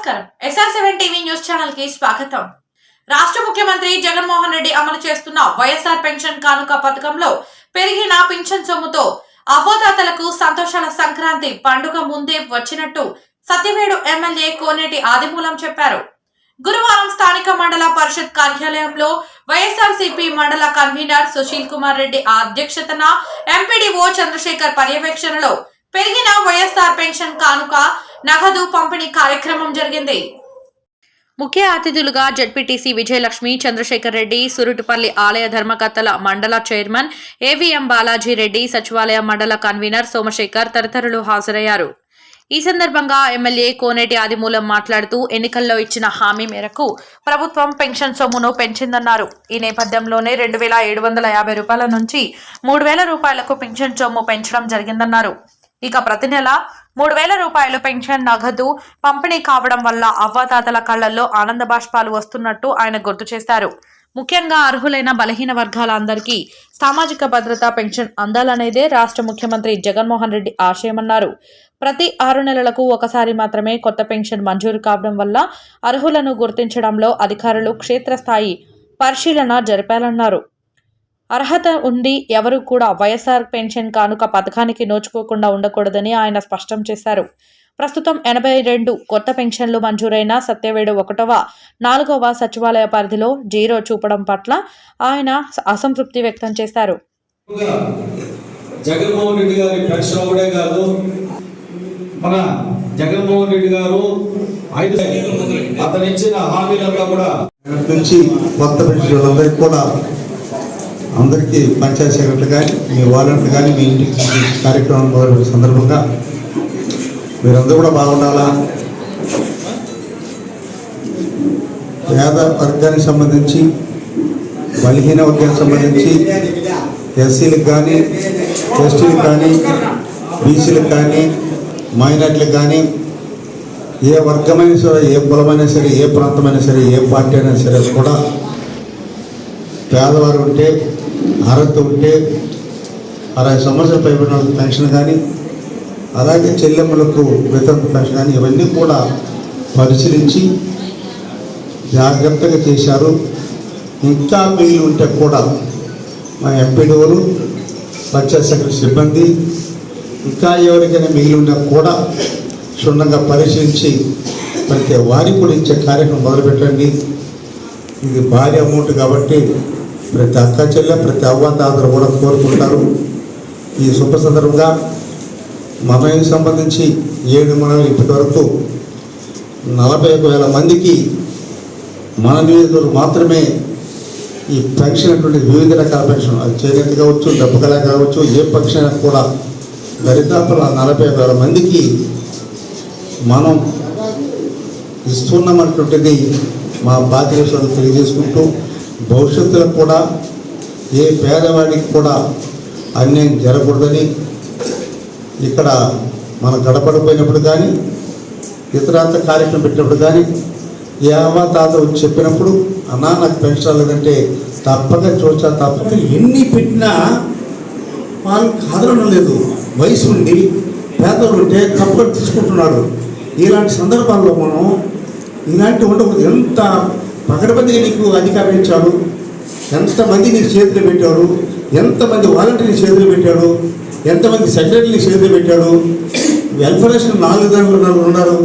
నమస్కారం. SR seven TV news ఛానల్కి స్వాగతం. రాష్ట్ర ముఖ్యమంత్రి జగన్మోహన్ రెడ్డి అమలు చేస్తున్న వైఎస్ఆర్ పెన్షన్ కానుక పథకంలో పెరిగిన పింఛన్ సొమ్ముతో అవ్వదాతలకు సంతోషాల సంక్రాంతి పండుగ ముందే వచ్చినట్టు సత్యవేడు ఎమ్మెల్యే కోనేటి ఆదిమూలం చెప్పారు. గురువారం స్థానిక మండల పరిషత్ కార్యాలయంలో వైఎస్ఆర్సీపీ మండల కన్వీనర్ సుశీల్ కుమార్ రెడ్డి అధ్యక్షతన ఎంపీడీఓ చంద్రశేఖర్ పర్యవేక్షణలో పెరిగిన వైఎస్ఆర్ పెన్షన్ కానుక నగదు పంపిణీ కార్యక్రమం జరిగింది. ముఖ్య అతిథులుగా జడ్పీటీసీ విజయలక్ష్మి చంద్రశేఖర్ రెడ్డి సురుటుపల్లి ఆలయ ధర్మకర్తల మండల చైర్మన్ ఏవిఎం బాలాజీ రెడ్డి సచివాలయ మండల కన్వీనర్ సోమశేఖర్ తదితరులు హాజరయ్యారు. ఈ సందర్భంగా ఎమ్మెల్యే కోనేటి ఆదిమూలం మాట్లాడుతూ ఎన్నికల్లో ఇచ్చిన హామీ మేరకు ప్రభుత్వం పెన్షన్ సొమ్మును పెంచిందన్నారు. ఈ నేపథ్యంలోనే రెండు వేల ఏడు వందల యాభై రూపాయల నుంచి మూడు వేల రూపాయలకు పెన్షన్ సొమ్ము పెంచడం జరిగిందన్నారు. ఇక ప్రతి నెల మూడు వేల రూపాయలు పెన్షన్ నగదు పంపిణీ కావడం వల్ల అవ్వాతాతల కళ్ళల్లో ఆనంద బాష్పాలు వస్తున్నట్టు ఆయన గుర్తు చేశారు. ముఖ్యంగా అర్హులైన బలహీన వర్గాల అందరికీ సామాజిక భద్రత పెన్షన్ అందాలనేదే రాష్ట్ర ముఖ్యమంత్రి జగన్మోహన్ రెడ్డి ఆశయమన్నారు. ప్రతి ఆరు నెలలకు ఒకసారి మాత్రమే కొత్త పెన్షన్ మంజూరు కావడం వల్ల అర్హులను గుర్తించడంలో అధికారులు క్షేత్రస్థాయి పరిశీలన జరిపాలన్నారు. అర్హత ఉండి ఎవరు కూడా వైఎస్ఆర్ పెన్షన్ కానుక పథకానికి నోచుకోకుండా ఉండకూడదని ఆయన స్పష్టం చేశారు. ప్రస్తుతం ఎనభై రెండు కొత్త పెన్షన్లు మంజూరైన సత్యవేడు ఒకటవ నాలుగవ సచివాలయ పరిధిలో జీరో చూపడం పట్ల ఆయన అసంతృప్తి వ్యక్తం చేశారు. జగన్మోహన్ రెడ్డి గారి పెన్షన్ ఒకటే కాదు. మన జగన్మోహన్ రెడ్డి గారు ఐదు అతను ఇచ్చిన హామీలంతా కూడా నుంచి కొత్త పెన్షన్లందరికీ కూడా అందరికీ పంచాయత్ సెక్రటరీ కానీ మీ వాలంటీర్ కానీ మీ ఇంటికి కార్యక్రమం సందర్భంగా మీరందరూ కూడా బాగుండాలా? పేద వర్గానికి సంబంధించి బలహీన వర్గానికి సంబంధించి ఎస్సీలకు కానీ ఎస్టీలకు కానీ బీసీలకు కానీ మైనార్టీలకు కానీ ఏ వర్గమైనా సరే ఏ కులమైనా సరే ఏ ప్రాంతమైనా సరే ఏ పార్టీ అయినా సరే కూడా పేదవారు ఉంటే అర్హత ఉంటే అరవై సంవత్సరాలు పైబడిన పెన్షన్ కానీ అలాగే చెల్లెమ్మలకు వేతన పెన్షన్ కానీ ఇవన్నీ కూడా పరిశీలించి జాగ్రత్తగా చేశారు. ఇంకా మిగిలి ఉంటే కూడా మా ఎంపీడీఓలు పంచాయత్ సెక్రటరీ సిబ్బంది ఇంకా ఎవరికైనా మిగిలి ఉన్నా కూడా క్షుణ్ణంగా పరిశీలించి ప్రతి వారికి కూడా ఇచ్చే కార్యక్రమం మొదలుపెట్టండి. ఇది భారీ అమౌంట్ కాబట్టి ప్రతి అక్క చెల్లె ప్రతి అవ్వ తాతలు కూడా కోరుకుంటారు. ఈ శుభ సందర్భంగా మనకి సంబంధించి ఏడు మనం ఇప్పటి వరకు నలభై ఒక వేల మందికి మన నియోజకవర్గం మాత్రమే ఈ పెన్షన్ అటువంటి వివిధ రకాల పెన్షన్ అది చేనేత కావచ్చు డబ్బుకల కావచ్చు ఏ పెన్షన్ అయినా కూడా దరిదాపుల నలభై వేల మందికి మనం ఇస్తున్నామన్నటువంటిది మా బాధ్యతలు తెలియజేసుకుంటూ భవిష్యత్తులో కూడా ఏ పేదవాడికి కూడా అన్యాయం జరగకూడదని ఇక్కడ మన గడపడిపోయినప్పుడు కానీ ఇతరాంత కార్యక్రమం పెట్టినప్పుడు కానీ ఏ అమ్మ తాత వచ్చి చెప్పినప్పుడు అన్నా నాకు పెన్షన్ లేదంటే తప్పక చూచా తప్పక ఎన్ని పెట్టినా వాళ్ళు కాదనడం లేదు. వయసు ఉండి పేదలు ఉంటే తప్పక తీసుకుంటున్నాడు. ఇలాంటి సందర్భాల్లో మనం ఇలాంటి ఉండకూడదు. ఎంత పకడబందిగా నీకు అధికారం ఇచ్చాడు ఎంతమంది నీ చేతిలో పెట్టాడు ఎంతమంది వాలంటీర్ని చేతులు పెట్టాడు ఎంతమంది సెక్రటరీని చేతులు పెట్టాడు వెల్ఫరేషన్ నాలుగు దాంట్లో నలుగురు ఉన్నారు.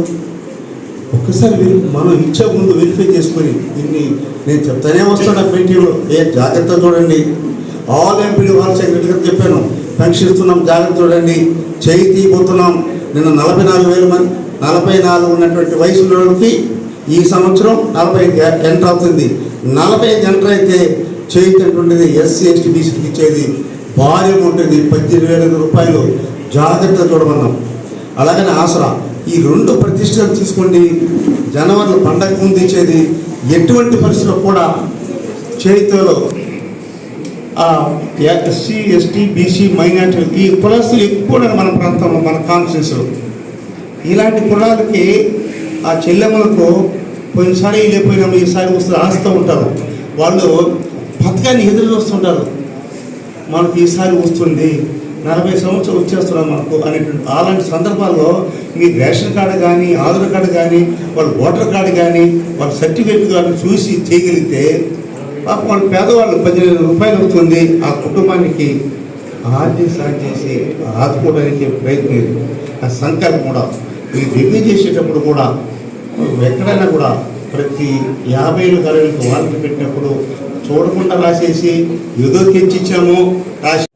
ఒక్కసారి మనం ఇచ్చే ముందు వెరిఫై చేసుకొని దీన్ని నేను చెప్తానే వస్తాను ఆ మీటింగ్లో ఏ జాగ్రత్త చూడండి. ఆల్ ఎంపీడీ వాళ్ళ సెక్రటరీ గారు చెప్పాను. పెన్షన్ ఇస్తున్నాం జాగ్రత్త చూడండి. చేయి తీయబోతున్నాం. నిన్న నలభై నాలుగు వేల మంది నలభై నాలుగు ఉన్నటువంటి వయసు ఉన్నవాళ్ళకి ఈ సంవత్సరం నలభై ఎంటర్ అవుతుంది? నలభై ఐదు ఎంటర్ అయితే చేయించేటువంటిది ఎస్సీ ఎస్టీ బీసీకి ఇచ్చేది భారీ ఉంటుంది పద్దెనిమిది వేల రూపాయలు. జాగ్రత్త చూడమన్నాం. అలాగనే ఆసరా. ఈ రెండు ప్రతిష్టలు తీసుకోండి. జనవరిలో పండగ ముందు ఇచ్చేది ఎటువంటి పరిస్థితుల్లో కూడా చేతిలో ఎస్సీ ఎస్టీ బీసీ మైనార్టీ ఈ కులస్తులు ఎక్కువ మన ప్రాంతంలో మన కాన్స్టిట్యూన్సీలో ఇలాంటి కులాలకి ఆ చెల్లెమ్మలకు పోయినసారి లేకపోయినా ఈసారి వస్తుంది ఆస్తూ ఉంటారు. వాళ్ళు పథకాన్ని ఎదురు చూస్తుంటారు. మనకు ఈసారి వస్తుంది నలభై సంవత్సరాలు వచ్చేస్తున్నాం మనకు అనేటువంటి అలాంటి సందర్భాల్లో మీ రేషన్ కార్డు కానీ ఆధార్ కార్డు కానీ వాళ్ళ ఓటర్ కార్డు కానీ వాళ్ళ సర్టిఫికేట్ కానీ చూసి చేయగలిగితే పాపం వాళ్ళ పేదవాళ్ళు పదిహేను రూపాయలు అవుతుంది. ఆ కుటుంబానికి ఆర్థిక సాయం చేసి ఆదుకోవడానికి ప్రయత్నం ఆ సంకల్పం కూడా ఈ రివ్యూ చేసేటప్పుడు కూడా ఎక్కడైనా కూడా ప్రతి యాభై అరవైకి వారికి పెట్టినప్పుడు చూడకుండా రాసేసి ఏదో తెచ్చిచ్చాము రాసి